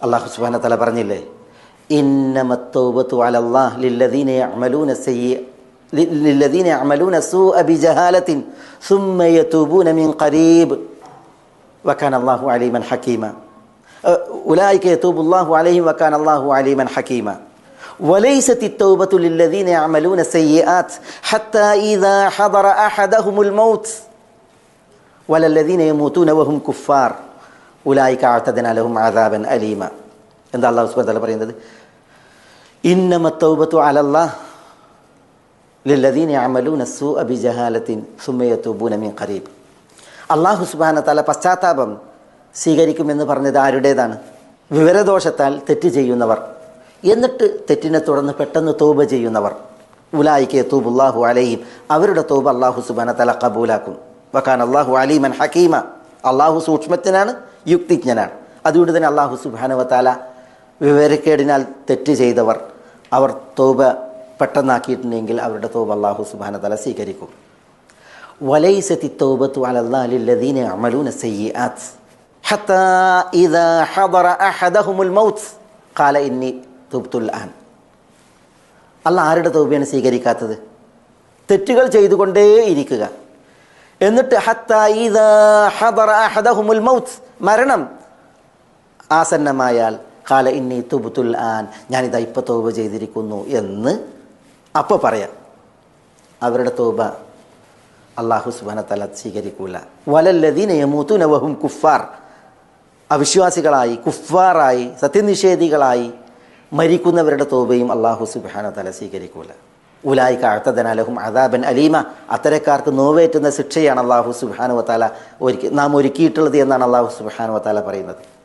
അള്ളാഹു സുബാന തല പറഞ്ഞില്ലേ ഇന്നമത്തോബത്തു അലല്ലാഹ് ലില്ലദീന യഅമലൂന സയ്യി للذين يعملون السوء بجهالة ثم يتوبون من قريب وكان الله عليما حكيما أولئك يتوب الله عليهم وكان الله عليما حكيما وليست التوبة للذين يعملون السيئات حتى إذا حضر أحدهم الموت ولا الذين يموتون وهم كفار ഉലായി കാത്തതിൻ അലഹും ആദാബൻ അലീമ. എന്താ അള്ളാഹു സുബത്തല പറയുന്നത്? ഇന്നമത്തൗബത്തു അലല്ലാ ലില്ലദീൻ അമലു നസു അബി ജഹാലത്തിൻ സുമയത്തു ബുനമി ഖരീബ്. അള്ളാഹു സുബാന തല പശ്ചാത്താപം സ്വീകരിക്കുമെന്ന് പറഞ്ഞത് ആരുടേതാണ്? വിവരദോഷത്താൽ തെറ്റ് ചെയ്യുന്നവർ. എന്നിട്ട് തെറ്റിനെ തുടർന്ന് പെട്ടെന്ന് തൗബ ചെയ്യുന്നവർ. ഉലായിക്കെ തൂബ് അള്ളാഹു അലയും അവരുടെ തൗബ അള്ളാഹു സുബാന തല കബൂലാക്കും. വക്കാൻ അള്ളാഹു അലീമൻ ഹക്കീമ അള്ളാഹു സൂക്ഷ്മത്തിനാണ് യുക്തിജ്ഞനാണ്. അതുകൊണ്ട് തന്നെ അള്ളാഹു സുബാനവത്താല താല വിവരക്കേടിനാൽ തെറ്റ് ചെയ്തവർ അവർ തോബ പെട്ടെന്നാക്കിയിട്ടുണ്ടെങ്കിൽ അവരുടെ തോബ അള്ളാഹു സുബാന തല സ്വീകരിക്കും. വലൈസത്തി തോബത്തു അലല്ലാലില്ലദീന അമലൂന സയ്യിആത്ത് ഹത്താ ഇദാ ഹദറ അഹദഹുമുൽ മൗത്ത്. ഖാല ഇന്നി തുബ്തുൽ ആൻ അല്ല ആരുടെ തൗബയാണ് സ്വീകരിക്കാത്തത്? തെറ്റുകൾ ചെയ്തുകൊണ്ടേ ഇരിക്കുക. എന്നിട്ട് മരണം. ആസന്നമായാൽ കാല ഇന്നി തുബുത്തുൽ ആൻ ഞാനിതാ ഇപ്പം തോപ ചെയ്തിരിക്കുന്നു എന്ന് അപ്പോൾ പറയാം. അവരുടെ തോപ അള്ളാഹു സുബാന തല സ്വീകരിക്കൂല. വലല്ലദീന യമൂത്തുന വഹും കുഫാർ അവിശ്വാസികളായി കുഫാറായി സത്യനിഷേധികളായി മരിക്കുന്നവരുടെ തോബയും അള്ളാഹു സുബാന തല സ്വീകരിക്കൂല. ഉലായി കാഴ്ത്തതനാലഹും അദാബൻ അലീമ. അത്തരക്കാർക്ക് നോവേറ്റുന്ന ശിക്ഷയാണ് അള്ളാഹു സുബാനുവത്താല ഒരുക്കി നാം ഒരുക്കിയിട്ടുള്ളത് എന്നാണ് അള്ളാഹു സുബാനുവത്താല പറയുന്നത്.